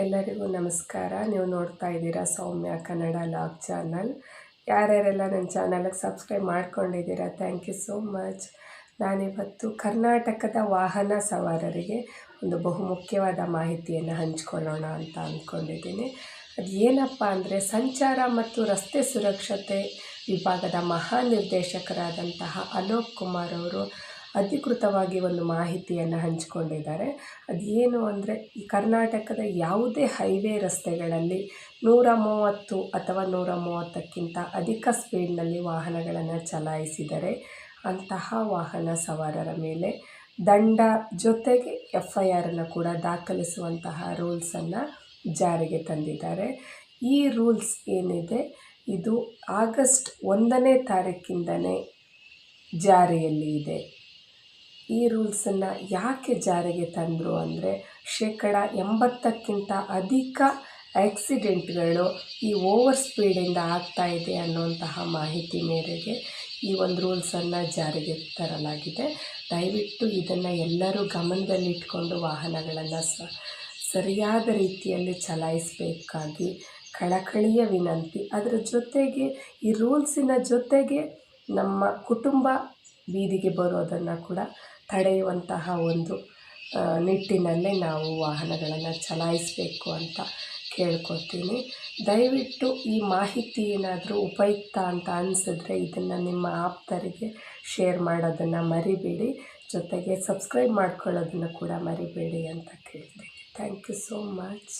ಎಲ್ಲರಿಗೂ ನಮಸ್ಕಾರ. ನೀವು ನೋಡ್ತಾ ಇದ್ದೀರಾ ಸೌಮ್ಯ ಕನ್ನಡ ಲಾಗ್ ಚಾನಲ್. ಯಾರ್ಯಾರೆಲ್ಲ ನನ್ನ ಚಾನಲ್ಗೆ ಸಬ್ಸ್ಕ್ರೈಬ್ ಮಾಡ್ಕೊಂಡಿದ್ದೀರಾ, ಥ್ಯಾಂಕ್ ಯು ಸೋ ಮಚ್. ನಾನಿವತ್ತು ಕರ್ನಾಟಕದ ವಾಹನ ಸವಾರರಿಗೆ ಒಂದು ಬಹುಮುಖ್ಯವಾದ ಮಾಹಿತಿಯನ್ನು ಹಂಚ್ಕೊಳ್ಳೋಣ ಅಂತ ಅಂದ್ಕೊಂಡಿದ್ದೀನಿ. ಅದು ಏನಪ್ಪ ಅಂದರೆ, ಸಂಚಾರ ಮತ್ತು ರಸ್ತೆ ಸುರಕ್ಷತೆ ವಿಭಾಗದ ಮಹಾನಿರ್ದೇಶಕರಾದಂತಹ ಅಲೋಕ್ ಕುಮಾರ್ ಅವರು ಅಧಿಕೃತವಾಗಿ ಒಂದು ಮಾಹಿತಿಯನ್ನು ಹಂಚಿಕೊಂಡಿದ್ದಾರೆ. ಅದೇನು ಅಂದರೆ, ಈ ಕರ್ನಾಟಕದ ಯಾವುದೇ ಹೈವೇ ರಸ್ತೆಗಳಲ್ಲಿ ನೂರ ಮೂವತ್ತು ಅಥವಾ ನೂರ ಮೂವತ್ತಕ್ಕಿಂತ ಅಧಿಕ ಸ್ಪೀಡ್ನಲ್ಲಿ ವಾಹನಗಳನ್ನು ಚಲಾಯಿಸಿದರೆ, ಅಂತಹ ವಾಹನ ಸವಾರರ ಮೇಲೆ ದಂಡ ಜೊತೆಗೆ ಎಫ್ ಐ ಆರನ್ನು ಕೂಡ ದಾಖಲಿಸುವಂತಹ ರೂಲ್ಸನ್ನು ಜಾರಿಗೆ ತಂದಿದ್ದಾರೆ. ಈ ರೂಲ್ಸ್ ಏನಿದೆ, ಇದು ಆಗಸ್ಟ್ ಒಂದನೇ ತಾರೀಕಿಂದನೇ ಜಾರಿಯಲ್ಲಿ ಇದೆ. ಈ ರೂಲ್ಸನ್ನು ಯಾಕೆ ಜಾರಿಗೆ ತಂದರು ಅಂದರೆ ಶೇಕಡ ಎಂಬತ್ತಕ್ಕಿಂತ ಅಧಿಕ ಆಕ್ಸಿಡೆಂಟ್ಗಳು ಈ ಓವರ್ ಸ್ಪೀಡಿಂದ ಆಗ್ತಾ ಇದೆ ಅನ್ನುವಂತಹ ಮಾಹಿತಿ ಮೇರೆಗೆ ಈ ಒಂದು ರೂಲ್ಸನ್ನು ಜಾರಿಗೆ ತರಲಾಗಿದೆ. ದಯವಿಟ್ಟು ಇದನ್ನು ಎಲ್ಲರೂ ಗಮನದಲ್ಲಿಟ್ಕೊಂಡು ವಾಹನಗಳನ್ನು ಸ, ಸರಿಯಾದ ರೀತಿಯಲ್ಲಿ ಚಲಾಯಿಸಬೇಕಾಗಿ ಕಳಕಳಿಯ ವಿನಂತಿ. ಅದರ ಜೊತೆಗೆ ಈ ರೂಲ್ಸಿನ ಜೊತೆಗೆ ನಮ್ಮ ಕುಟುಂಬ ಬೀದಿಗೆ ಬರೋದನ್ನು ಕೂಡ ತಡೆಯುವಂತಹ ಒಂದು ನಿಟ್ಟಿನಲ್ಲೇ ನಾವು ವಾಹನಗಳನ್ನು ಚಲಾಯಿಸಬೇಕು ಅಂತ ಕೇಳ್ಕೊತೀನಿ ದಯವಿಟ್ಟು ಈ ಮಾಹಿತಿ ಏನಾದರೂ ಉಪಯುಕ್ತ ಅಂತ ಅನಿಸಿದ್ರೆ ಇದನ್ನು ನಿಮ್ಮ ಆಪ್ತರಿಗೆ ಶೇರ್ ಮಾಡೋದನ್ನು ಮರಿಬೇಡಿ. ಜೊತೆಗೆ ಸಬ್ಸ್ಕ್ರೈಬ್ ಮಾಡ್ಕೊಳ್ಳೋದನ್ನು ಕೂಡ ಮರಿಬೇಡಿ ಅಂತ ಕೇಳ್ತೀನಿ. Thank you so much.